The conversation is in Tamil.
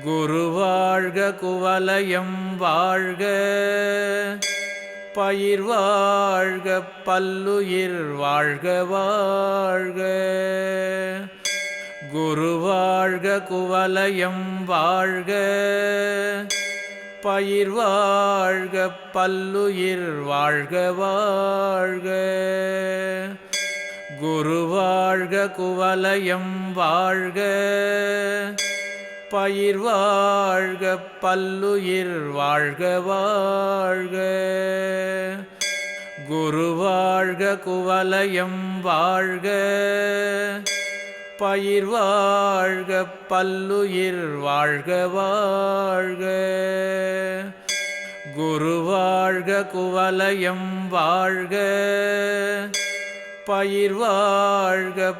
குரு வாழ்க குவலயம் வாழ்க. பயிர் வாழ்க பல்லுயிர் வாழ்க வாழ்க. குரு வாழ்க குவலயம் வாழ்க. பயிர் வாழ்க பல்லுயிர் வாழ்க வாழ்க. குரு வாழ்க குவலயம் வாழ்க. பயிர் வாழ்க பல்லுயிர் வாழ்க வாழ்க. குரு வாழ்க குவலயம் வாழ்க. பயிர் வாழ்க பல்லுயிர் வாழ்க வாழ்க. குரு வாழ்க குவலயம் வாழ்க. பயிர் வாழ்க